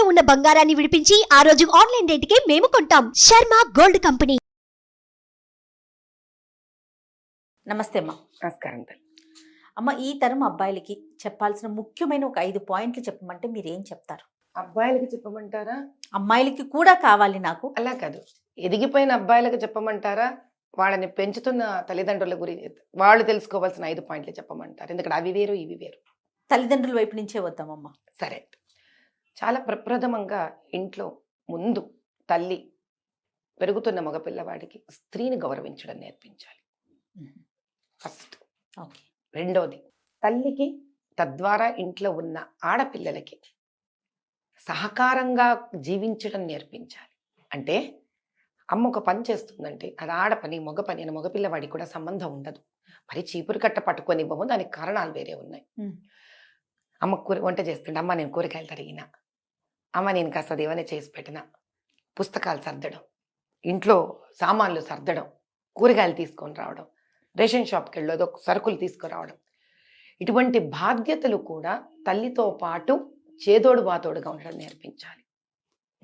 తాకట్టులో ఉన్న బంగారాన్ని విడిపించి ఆ రోజు ఆన్లైన్ రేటుకే మేము కొంటాం. Sharma gold company. నమస్తే అమ్మ. నమస్కారం అమ్మ ఈ తరం అబ్బాయిలకి చెప్పాల్సిన ముఖ్యమైన ఒక ఐదు పాయింట్లు చెప్పమంటే మీరు ఏం చెప్తారు? అబ్బాయిలకి చెప్పమంటారా? అమ్మాయిలకి కూడా కావాలి నాకు. అలా కాదు. ఎదిగిపోయిన అబ్బాయిలకు చెప్పమంటారా? వాళ్ళని పెంచుతున్న తల్లిదండ్రుల గురించి వాళ్ళు తెలుసుకోవాల్సిన ఐదు పాయింట్లు చెప్పమంటారు. ఎందుకంటే అవి వేరు ఇవి వేరు. తల్లిదండ్రుల వైపు నుంచే వద్దామమ్మ సరే. చాలా ప్రప్రథమంగా ఇంట్లో ముందు తల్లి పెరుగుతున్న మగపిల్లవాడికి స్త్రీని గౌరవించడం నేర్పించాలి. ఫస్ట్. ఓకే. రెండోది తల్లికి తద్వారా ఇంట్లో ఉన్న ఆడపిల్లలకి సహకారంగా జీవించడం నేర్పించాలి. అంటే అమ్మ ఒక పని చేస్తుందంటే అది ఆడ పని మగ పని అని మగపిల్లవాడికి కూడా సంబంధం ఉండదు. మరి చీపురు కట్ట పట్టుకొని ఇవ్వము దానికి కారణాలు వేరే ఉన్నాయి. అమ్మ కూర వంట చేస్తుంటే అమ్మ నేను కూరగాయలు తరిగిన అమ్మ నేను కాస్త ఏమైనా చేసి పెట్టిన. పుస్తకాలు సర్దడం ఇంట్లో సామాన్లు సర్దడం కూరగాయలు తీసుకొని రావడం రేషన్ షాప్కి వెళ్ళేదో సరుకులు తీసుకురావడం. ఇటువంటి బాధ్యతలు కూడా తల్లితో పాటు చేదోడు బాతోడుగా ఉండడం నేర్పించాలి.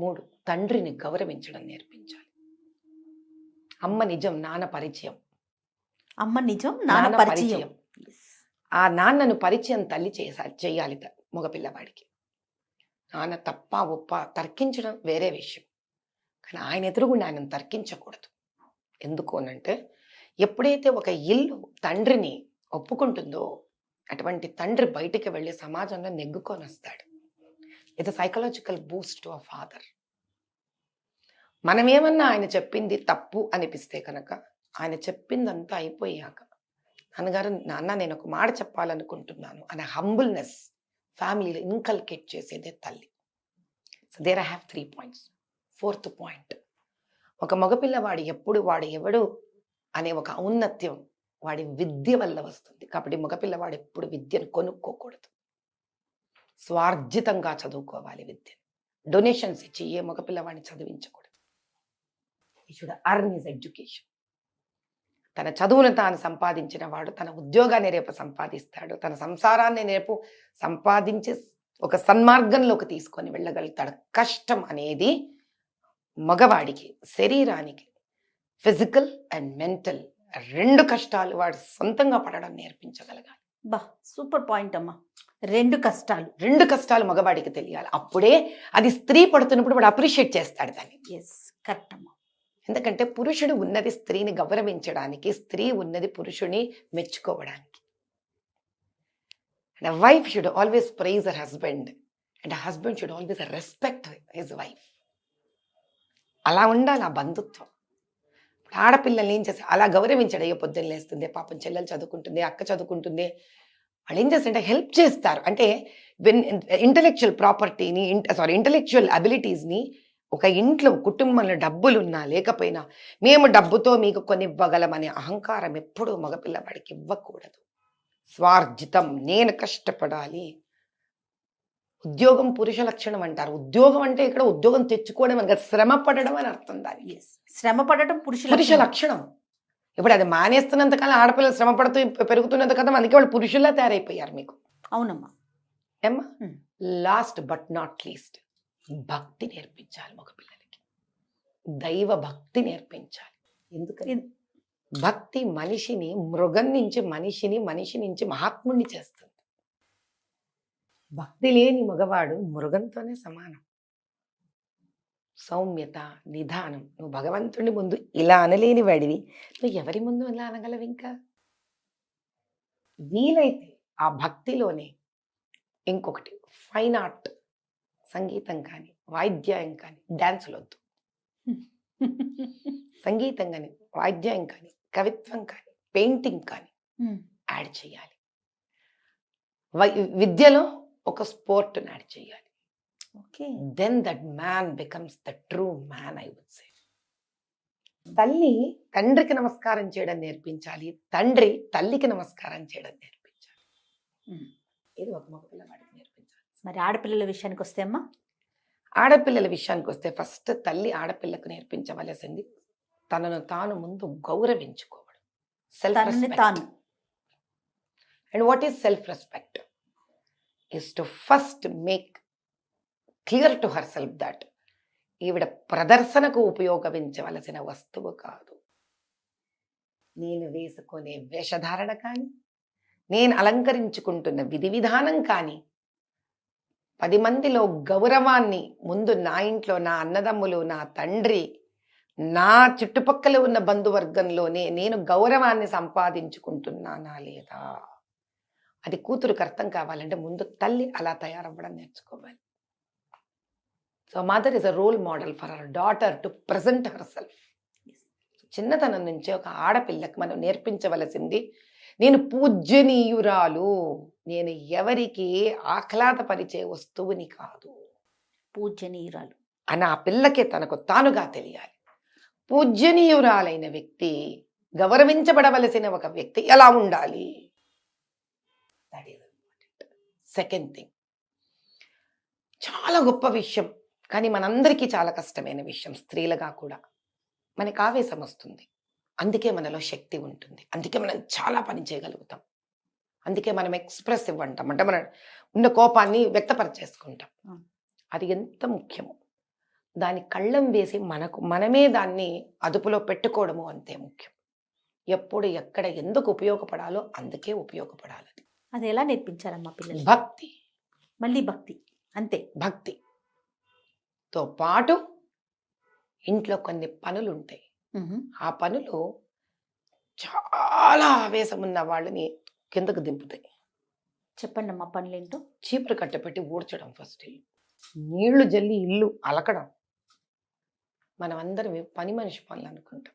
మూడు తండ్రిని గౌరవించడం నేర్పించాలి. అమ్మ నిజం నాన్న పరిచయం. అమ్మ నిజం నాన్న పరిచయం. ఆ నాన్నను పరిచయం తల్లి చేసా చేయాలి మగపిల్లవాడికి. నాన్న తప్ప ఒప్ప తర్కించడం వేరే విషయం. కానీ ఆయన ఎదురుగుండా ఆయన తర్కించకూడదు. ఎందుకు అనంటే ఎప్పుడైతే ఒక ఇల్లు తండ్రిని ఒప్పుకుంటుందో అటువంటి తండ్రి బయటికి వెళ్ళి సమాజంలో నెగ్గుకొని వస్తాడు ఇది psychological boost to a father మనమేమన్నా ఆయన చెప్పింది తప్పు అనిపిస్తే కనుక ఆయన చెప్పిందంతా అయిపోయాక నాన్నగారు నాన్న నేను ఒక మాట చెప్పాలనుకుంటున్నాను అనే హంబుల్నెస్ ఫ్యామిలీలో ఇన్కల్కేట్ చేసేదే తల్లి. So there I have three points fourth point ఒక మగపిల్లవాడు ఎప్పుడు వాడు ఎవడు అనే ఒక ఔన్నత్యం వాడి విద్య వల్ల వస్తుంది. కాబట్టి మగపిల్లవాడు ఎప్పుడు విద్యను కొనుక్కోకూడదు. స్వార్జితంగా చదువుకోవాలి విద్యను. డొనేషన్స్ ఇచ్చి ఏ మగపిల్లవాడిని చదివించకూడదు. ఈ షుడ్ అర్న్ ఇస్ ఎడ్యుకేషన్ తన చదువును తాను సంపాదించిన వాడు తన ఉద్యోగాన్ని రేపు సంపాదిస్తాడు. తన సంసారాన్ని రేపు సంపాదించి ఒక సన్మార్గంలోకి తీసుకొని వెళ్ళగలుగుతాడు. కష్టం అనేది మగవాడికి శరీరానికి ఫిజికల్ అండ్ మెంటల్ రెండు కష్టాలు వాడు సొంతంగా పడడం నేర్పించగలగాలి. బా సూపర్ పాయింట్ అమ్మా. రెండు కష్టాలు. రెండు కష్టాలు మగవాడికి తెలియాలి. అప్పుడే అది స్త్రీ పడుతున్నప్పుడు వాడు అప్రిషియేట్ చేస్తాడు దాన్ని. ఎస్ కరెక్ట్ అమ్మా. ఎందుకంటే పురుషుడు ఉన్నది స్త్రీని గౌరవించడానికి స్త్రీ ఉన్నది పురుషుని మెచ్చుకోవడానికి. And wife should always praise her husband and husband should always respect his wife అలా ఉండాలి ఆ బంధుత్వం. ఇప్పుడు ఆడపిల్లల్ని ఏం చేస్తారు అలా గౌరవించడం. అయ్యో పొద్దున్న లేస్తుంది పాపం చెల్లెలు చదువుకుంటుంది అక్క చదువుకుంటుంది. వాళ్ళు ఏం చేస్తారంటే హెల్ప్ చేస్తారు. అంటే ఇంటలెక్చువల్ ప్రాపర్టీని సారీ ఇంటలెక్చువల్ అబిలిటీస్ని ఒక ఇంట్లో కుటుంబంలో డబ్బులు ఉన్నా లేకపోయినా మేము డబ్బుతో మీకు కొని ఇవ్వగలమనే అహంకారం ఎప్పుడూ మగపిల్లవాడికి ఇవ్వకూడదు. స్వార్జితం నేను కష్టపడాలి. ఉద్యోగం పురుష లక్షణం అంటారు. ఉద్యోగం అంటే ఇక్కడ ఉద్యోగం తెచ్చుకోవడం అని కాదు, శ్రమ పడడం అని అర్థం ఎస్ శ్రమ పడటం పురుషుల పురుష లక్షణం. ఇప్పుడు అది మానేస్తున్నంత కాలం ఆడపిల్లలు శ్రమ పడుతూ పెరుగుతున్నంత కాలం అందుకే వాళ్ళు పురుషుల్లా తయారైపోయారు మీకు. అవునమ్మా. ఏమ్మా. లాస్ట్ బట్ నాట్ లీస్ట్ భక్తి నేర్పించాలి మగపిల్లలకి. దైవ భక్తి నేర్పించాలి. ఎందుకని? భక్తి మనిషిని మృగం నుంచి మనిషిని మనిషి నుంచి మహాత్ముడిని చేస్తుంది. భక్తి లేని మగవాడు మృగంతోనే సమానం. సౌమ్యత నిదానం నువ్వు భగవంతుడి ముందు ఇలా అనలేని వాడివి నువ్వు ఎవరి ముందు ఇలా అనగలవు ఇంకా? వీలైతే ఆ భక్తిలోనే ఇంకొకటి ఫైన్ ఆర్ట్ సంగీతం కానీ వాయిద్యం కానీ డ్యాన్సులు వద్దు సంగీతం కానీ వాయిద్యం కానీ కవిత్వం కానీ పెయింటింగ్ కానీ. యాడ్ చేయాలి. విద్యలో ఒక స్పోర్ట్ యాడ్ చేయాలి. Okay. Then that man becomes the true man I would say. తల్లి తండ్రికి నమస్కారం చేయడం నేర్పించాలి. తండ్రి తల్లికి నమస్కారం చేయడం నేర్పించాలి. ఇది ఒక మగ మరి ఆడపిల్లల విషయానికి వస్తే అమ్మా? ఆడపిల్లల విషయానికి వస్తే ఫస్ట్ తల్లి ఆడపిల్లకు నేర్పించవలసింది తనను తాను ముందు గౌరవించుకోవడం. సెల్ఫ్ తాను. And what is self respect is to first make clear to herself that ఈవిడ ప్రదర్శనకు ఉపయోగించవలసిన వస్తువు కాదు. నేను వేసుకునే వేషధారణ కానీ నేను అలంకరించుకుంటున్న విధి విధానం కానీ పది మందిలో గౌరవాన్ని ముందు నా ఇంట్లో నా అన్నదమ్ములు నా తండ్రి నా చుట్టుపక్కల ఉన్న బంధువర్గంలోనే నేను గౌరవాన్ని సంపాదించుకుంటున్నానా లేదా? అది కూతురుకు అర్థం కావాలంటే ముందు తల్లి అలా తయారవ్వడం నేర్చుకోవాలి. So mother is a role model for our daughter to present herself చిన్నతనం నుంచి ఒక ఆడపిల్లకి మనం నేర్పించవలసింది నేను పూజ్యనీయురాలు. నేను ఎవరికి ఆహ్లాదపరిచే వస్తువుని కాదు. పూజనీయురాలు అని ఆ పిల్లకి తనకు తానుగా తెలియాలి. పూజ్యనీయురాలైన వ్యక్తి గౌరవించబడవలసిన ఒక వ్యక్తి ఎలా ఉండాలి? దట్ ఈస్ సెకండ్ థింగ్ చాలా గొప్ప విషయం. కానీ మనందరికీ చాలా కష్టమైన విషయం. స్త్రీలుగా కూడా. మనకి ఆవేశం వస్తుంది. అందుకే మనలో శక్తి ఉంటుంది. అందుకే మనం చాలా పని చేయగలుగుతాం. అందుకే మనం ఎక్స్ప్రెసివ్ అంటాం అంటే మనం ఉన్న కోపాన్ని వ్యక్తపరిచేసుకుంటాం. అది ఎంత ముఖ్యమో. దాని కళ్ళం వేసి మనకు మనమే దాన్ని అదుపులో పెట్టుకోవడము అంతే ముఖ్యం. ఎప్పుడు ఎక్కడ ఎందుకు ఉపయోగపడాలో అందుకే ఉపయోగపడాలి అది. ఎలా నేర్పించాలమ్మా పిల్లలు? భక్తి. మళ్ళీ భక్తి. అంతే. భక్తి. తో పాటు ఇంట్లో కొన్ని పనులు ఉంటాయి. ఆ పనులు చాలా ఆవేశం ఉన్న వాళ్ళని కిందకు దింపుతాయి. చెప్పండి అమ్మా పనులేంటో? చీపురు కట్టపెట్టి ఊడ్చడం ఫస్ట్ ఇల్లు నీళ్ళు జల్లి ఇల్లు అలకడం. మనం అందరం పని మనిషి పనులు అనుకుంటాం.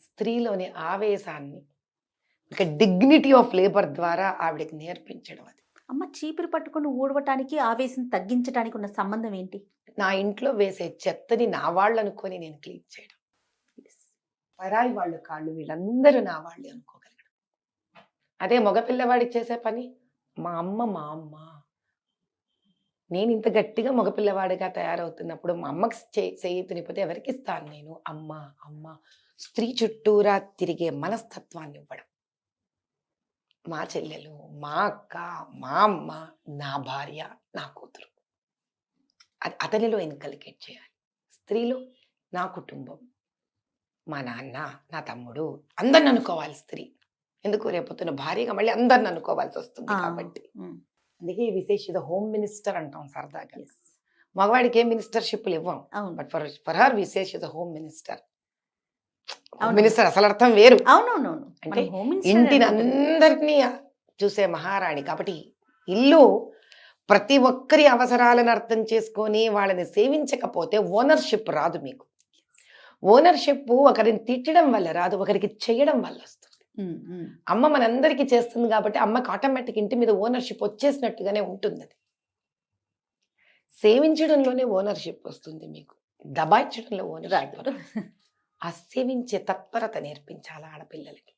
స్త్రీలోని ఆవేశాన్ని ఒక డిగ్నిటీ ఆఫ్ లేబర్ ద్వారా ఆవిడకి నేర్పించడం అది. అమ్మ చీపురు పట్టుకొని ఊడవటానికి ఆవేశం తగ్గించడానికి ఉన్న సంబంధం ఏంటి? నా ఇంట్లో వేసే చెత్తని నా వాళ్ళు అనుకొని నేను క్లీన్ చేయడం. పరాయి వాళ్ళు కాళ్ళు వీళ్ళందరూ నా వాళ్ళే అనుకోగలగడం అదే మగపిల్లవాడి చేసే పని? మా అమ్మ మా అమ్మ. నేను ఇంత గట్టిగా మగపిల్లవాడిగా తయారవుతున్నప్పుడు మా అమ్మకి చే- చేయి తినిపోతే ఎవరికి ఇస్తాను నేను? అమ్మ అమ్మ. స్త్రీ చుట్టూరా తిరిగే మనస్తత్వాన్ని ఇవ్వడం మా చెల్లెలు మా అక్క మా అమ్మ నా భార్య నా కూతురు. అది అతనిలో ఇన్కల్కేట్ చేయాలి. స్త్రీలు నా కుటుంబం మా నాన్న నా తమ్ముడు అందరిని అనుకోవాలి స్త్రీ. ఎందుకు రేపొద్దున భార్యగా మళ్ళీ అందరిని అనుకోవాల్సి వస్తుంది. కాబట్టి. అందుకే ఈ విశేష ఇది హోమ్ మినిస్టర్ అంటాం సరదాగా. మగవాడికి ఏం మినిస్టర్షిప్లు ఇవ్వం బట్ ఫర్ ఫర్ హర్ విశేష ఇస్ హోమ్ మినిస్టర్. మినిస్టర్ అసలు అర్థం వేరు అవునవునవును అంటే ఇంటిని. అందరినీ చూసే మహారాణి కాబట్టి ఇల్లు ప్రతి ఒక్కరి అవసరాలను అర్థం చేసుకొని వాళ్ళని సేవించకపోతే ఓనర్షిప్ రాదు మీకు ఓనర్షిప్ ఒకరిని తిట్టడం వల్ల రాదు ఒకరికి చేయడం వల్ల వస్తుంది. అమ్మ మనందరికీ చేస్తుంది కాబట్టి అమ్మకి ఆటోమేటిక్ ఇంటి మీద ఓనర్షిప్ వచ్చేసినట్టుగానే ఉంటుంది అది సేవించడంలోనే ఓనర్షిప్ వస్తుంది మీకు. దబాయించడంలో రాదు. ఆ సేవించే తత్పరత నేర్పించాలి ఆడపిల్లలకి.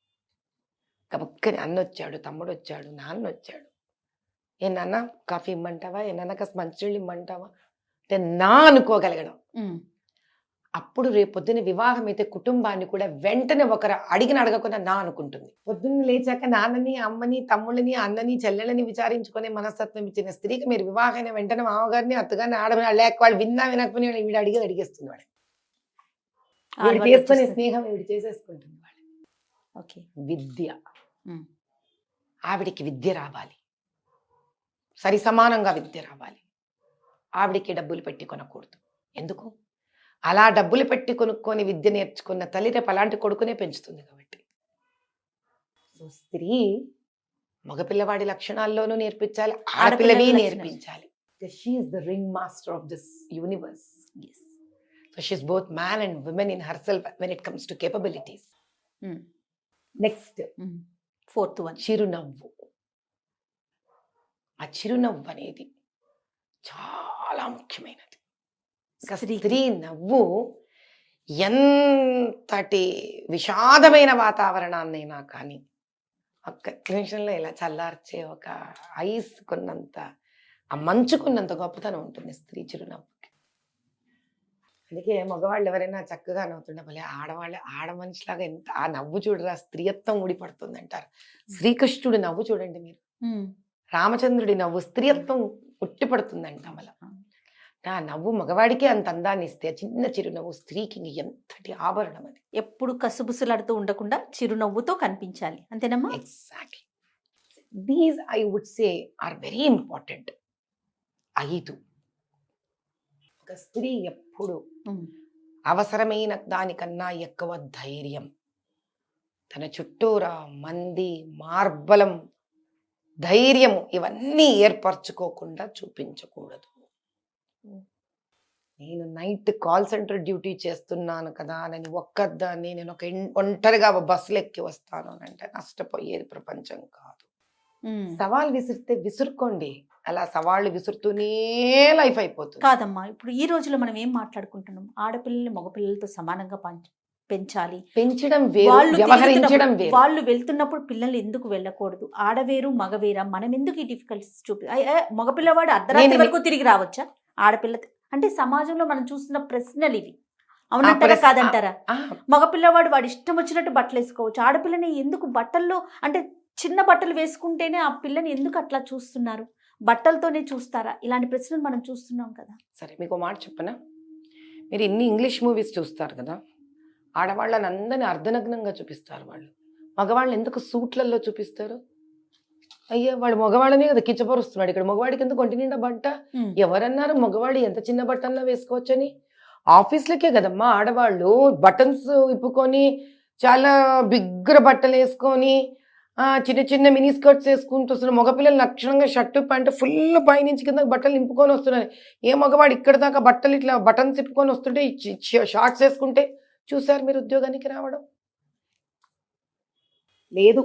గబక్కని అన్న వచ్చాడు తమ్ముడు వచ్చాడు నాన్న వచ్చాడు ఏ నాన్న కాఫీ ఇమ్మంటావా? ఏ నాన్న కాస్త మంచినీళ్ళు ఇమ్మంటావా? అంటే నా అనుకోగలగడం. అప్పుడు రేపు పొద్దున్న వివాహం అయితే కుటుంబాన్ని కూడా వెంటనే ఒకరు అడిగిన అడగకుండా నా అనుకుంటుంది. పొద్దున్న లేచాక నాన్నని అమ్మని తమ్ముళ్ళని అన్నని చెల్లెలని విచారించుకునే మనస్తత్వం ఇచ్చిన స్త్రీకి మీరు వివాహమైన వెంటనే మామగారిని అత్తగారిని ఆడమని లేక వాళ్ళు విన్నా వినకపోయినా వీడు అడిగి అడిగేస్తుంది వాడు. చేసుకునే. స్నేహం వీడు చేసేసుకుంటుంది వాడు. ఓకే. విద్య. ఆవిడికి విద్య రావాలి. సరి సమానంగా విద్య రావాలి. ఆవిడికి డబ్బులు పెట్టి కొనకూడదు. ఎందుకు? అలా డబ్బులు పెట్టి కొనుక్కొని విద్య నేర్చుకున్న తల్లి రేపు అలాంటి కొడుకునే పెంచుతుంది కాబట్టి సో స్త్రీ మగపిల్లవాడి లక్షణాల్లోనూ నేర్పించాలి ఆడపిల్లవి. నేర్పించాలి she is the ring master of this universe. So she is both man and women in herself when it comes to capabilities. Next. Fourth one చిరునవ్వు ఆ చిరునవ్వు అనేది చాలా ముఖ్యమైనది స్త్రీ నవ్వు ఎంతటి విషాదమైన వాతావరణాన్నైనా కానీ ఒక్క నిమిషంలో ఇలా చల్లార్చే ఒక ఐస్ కొన్నంత ఆ మంచుకున్నంత గొప్పతనం ఉంటుంది స్త్రీ చిరునవ్వుకి. అందుకే మగవాళ్ళు ఎవరైనా చక్కగా నవ్వుతుండే భలే ఆడవాళ్ళు ఆడ మనిషిలాగా ఎంత ఆ నవ్వు చూడరా స్త్రీయత్వం ఊడిపడుతుంది అంటారు శ్రీకృష్ణుడి నవ్వు చూడండి మీరు. రామచంద్రుడి నవ్వు స్త్రీయత్వం ఉట్టి పడుతుందంట అమల ఆ నవ్వు మగవాడికే అంత అందాన్ని ఇస్తే చిన్న చిరునవ్వు స్త్రీకి ఎంతటి ఆభరణం అది. ఎప్పుడు కసుబుసులాడుతూ ఉండకుండా చిరునవ్వుతో కనిపించాలి. అంతేనమ్మా? Exactly these I would say are very important ఐదు. ఒక స్త్రీ ఎప్పుడు. అవసరమైన దానికన్నా ఎక్కువ ధైర్యం. తన చుట్టూరా మంది మార్బలం ధైర్యం ఇవన్నీ ఏర్పరచుకోకుండా చూపించకూడదు. నేను నైట్ కాల్ సెంటర్ డ్యూటీ చేస్తున్నాను కదా అని ఒక్కదాన్ని నేను ఒక ఒంటరిగా బస్సులు ఎక్కి వస్తాను అంటే నష్టపోయేది ప్రపంచం కాదు. సవాల్ విసిరితే విసురుకోండి. అలా సవాళ్ళు విసురుతూనే లైఫ్ అయిపోతుంది. కాదమ్మా ఇప్పుడు ఈ రోజులో మనం ఏం మాట్లాడుకుంటున్నాం? ఆడపిల్లల్ని మగపిల్లలతో సమానంగా పంచ- పెంచాలి. పెంచడం వ్యవహరించడం వాళ్ళు వెళ్తున్నప్పుడు పిల్లలు ఎందుకు వెళ్ళకూడదు? ఆడవేరు మగవేరా? మనం ఎందుకు ఈ డిఫికల్టీస్ చూపి మగపిల్లవాడు అర్ధరాత్రి నేను- వరకు తిరిగి రావచ్చా? ఆడపిల్ల అంటే సమాజంలో మనం చూస్తున్న ప్రశ్నలు ఇవి. అవునంటారా కాదంటారా? మగపిల్లవాడు వాడు ఇష్టం వచ్చినట్టు బట్టలు వేసుకోవచ్చు. ఆడపిల్లని ఎందుకు బట్టల్లో అంటే చిన్న బట్టలు వేసుకుంటేనే ఆ పిల్లని ఎందుకు అట్లా చూస్తున్నారు? బట్టలతోనే చూస్తారా? ఇలాంటి ప్రశ్నలు మనం చూస్తున్నాం కదా. సరే మీకు మాట చెప్పనా? మీరు ఇన్ని ఇంగ్లీష్ మూవీస్ చూస్తారు కదా ఆడవాళ్ళని అందరిని అర్ధనగ్నంగా చూపిస్తారు వాళ్ళు. మగవాళ్ళని ఎందుకు సూట్లలో చూపిస్తారు? అయ్యా వాడు మగవాళ్ళనే కదా కిచ్చపరుస్తున్నాడు ఇక్కడ మగవాడికి ఎందుకు ఒంటి నిండా బట్ట? ఎవరన్నారు మగవాడు ఎంత చిన్న బట్టల్లో వేసుకోవచ్చని? ఆఫీస్లకే కదమ్మా ఆడవాళ్ళు. బటన్స్ ఇప్పుకొని చాలా బిగ్గర బట్టలు వేసుకొని ఆ, చిన్న చిన్న మినీ స్కర్ట్స్ వేసుకుంటూ వస్తున్నారు. మగపిల్లలు లక్షణంగా షర్టు ప్యాంట్ ఫుల్ పైనుంచి కింద బట్టలు నింపుకొని వస్తున్నారు. ఏ మగవాడు ఇక్కడ దాకా బట్టలు ఇట్లా బటన్స్ తిప్పుకొని వస్తుంటే షార్ట్స్ వేసుకుంటే చూసారు మీరు ఉద్యోగానికి రావడం? లేదు.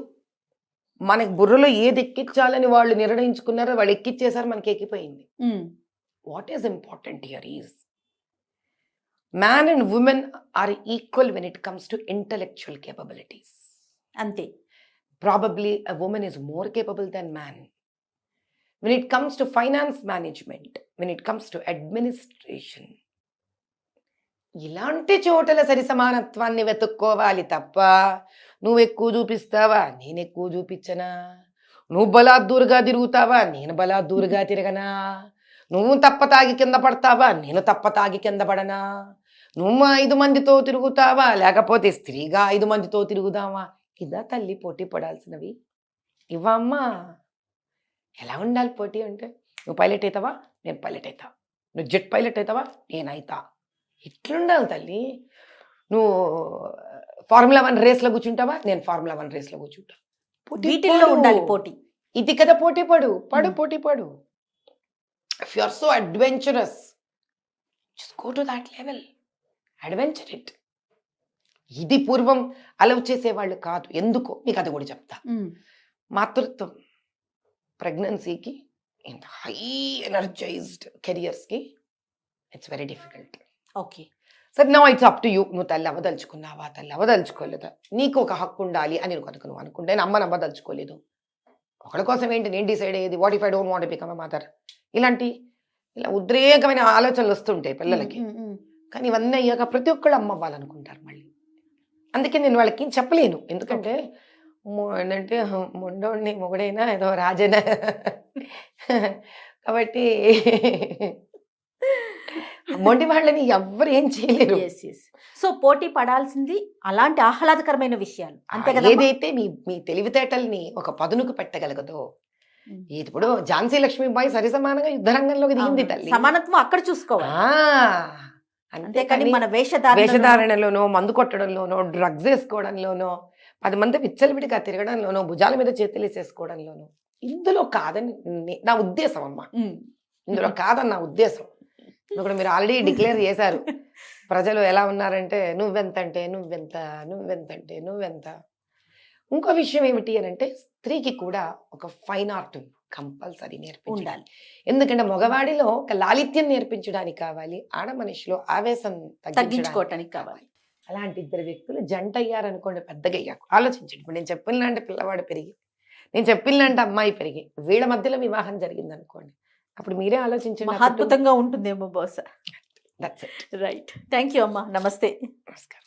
మనకి బుర్రలో ఏది ఎక్కించాలని వాళ్ళు నిర్ణయించుకున్నారో వాళ్ళు ఎక్కిచ్చేసారు మనకి ఎక్కిపోయింది. What is important here is man and women are equal when it comes to intellectual capabilities అంతే. Probably a women is more capable than man when it comes to finance management when it comes to administration ఇలాంటి చోటల సరి సమానత్వాన్ని వెతుక్కోవాలి తప్ప నువ్వు ఎక్కువ చూపిస్తావా? నేను ఎక్కువ చూపించనా? నువ్వు బలాద్దూరుగా తిరుగుతావా? నేను బలాద్దూరుగా తిరగనా? నువ్వు తప్ప తాగి కింద పడతావా? నేను తప్ప తాగి కింద పడనా? నువ్వు ఐదు మందితో తిరుగుతావా? లేకపోతే స్త్రీగా ఐదు మందితో తిరుగుదావా ఇదా తల్లి పోటీ పడాల్సినవి. ఇవ్వమ్మా ఎలా ఉండాలి పోటీ అంటే? నువ్వు పైలట్ అవుతావా నేను పైలట్ అవుతా నువ్వు జెట్ పైలట్ అవుతావా నేనైతా. ఇట్లుండాలి తల్లి. నువ్వు ఫార్ములా వన్ రేస్లో కూర్చుంటావా? నేను ఫార్ములా వన్ రేస్లో కూర్చుంటా. వీటిల్లో. ఉండాలి పోటీ. ఇది కదా పోటీ పడు. పడు. పోటీ పడు. If you are so adventurous just go to that level adventure it ఇది పూర్వం అలవ్ చేసేవాళ్ళు కాదు. ఎందుకో మీకు అది కూడా చెప్తా. మాతృత్వం ప్రెగ్నెన్సీకి ఇంత హై ఎనర్జైజ్డ్ కెరియర్స్కి ఇట్స్ వెరీ డిఫికల్ట్ ఓకే. సరే no it's up to you. నువ్వు తల్లి అవ్వదలుచుకున్నావా? తల్లి అవ్వదలుచుకోలేదా? నీకు ఒక హక్కు ఉండాలి అని నువ్వు కనుక నువ్వు అనుకుంటే నేను అమ్మని అవ్వదలుచుకోలేదు ఒకళ్ళ కోసం ఏంటి నేను డిసైడ్ అయ్యేది? What if I don't want become mother ఇలాంటి ఇలా ఉద్రేకమైన ఆలోచనలు వస్తుంటాయి పిల్లలకి. కానీ ఇవన్నీ అయ్యాక ప్రతి ఒక్కళ్ళు అమ్మ అవ్వాలనుకుంటారు మళ్ళీ. అందుకే నేను వాళ్ళకి చెప్పలేను. ఎందుకంటే ఏంటంటే మొండోడిని మొగుడైనా ఏదో రాజైనా. కాబట్టి మొండి వాళ్ళని ఎవ్వరు ఏం చేయలేరు. ఉమ్. Yes, yes. సో పోటీ పడాల్సింది అలాంటి ఆహ్లాదకరమైన విషయాలు. అంతే కదా ఏదైతే మీ మీ తెలివితేటల్ని ఒక పదునుకు పెట్టగలగదో. ఇప్పుడు ఝాన్సీ లక్ష్మీబాయి సరి సమానంగా యుద్ధరంగంలోకి దిగింది తల్లి. సమానత్వం అక్కడ చూసుకోవాలి. అంతేకాని మన వేషధారణ వేషధారణలోనో మందు కొట్టడంలోనో డ్రగ్స్ వేసుకోవడంలోనో పది మంది విచ్చలవిడిగా తిరగడంలోనో భుజాల మీద చేతులు వేసేసుకోవడంలోనో ఇందులో కాదని నా ఉద్దేశం అమ్మా. ఇందులో కాదని నా ఉద్దేశం. ఇప్పుడు మీరు ఆల్రెడీ డిక్లేర్ చేశారు. ప్రజలు ఎలా ఉన్నారంటే నువ్వెంతంటే నువ్వెంత నువ్వెంతంటే నువ్వెంత. ఇంకో విషయం ఏమిటి అని అంటే స్త్రీకి కూడా ఒక ఫైన్ ఆర్ట్ కంపల్సరీ నేర్పించాలి ఉండాలి. ఎందుకంటే మగవాడిలో ఒక లాలిత్యం నేర్పించడానికి కావాలి ఆడ మనిషిలో ఆవేశం తగ్గించుకోవటానికి కావాలి. అలాంటి ఇద్దరు వ్యక్తులు జంట అయ్యారనుకోండి పెద్దగా అయ్యాక ఆలోచించండి. ఇప్పుడు నేను చెప్పినంటే పిల్లవాడు పెరిగి నేను చెప్పినంటే అమ్మాయి పెరిగి వీళ్ళ మధ్యలో వివాహం జరిగింది అనుకోండి అప్పుడు మీరే ఆలోచించండి మహాద్భుతంగా ఉంటుందేమో బహుశా రైట్ థ్యాంక్ యూ అమ్మా. నమస్తే. నమస్కారం.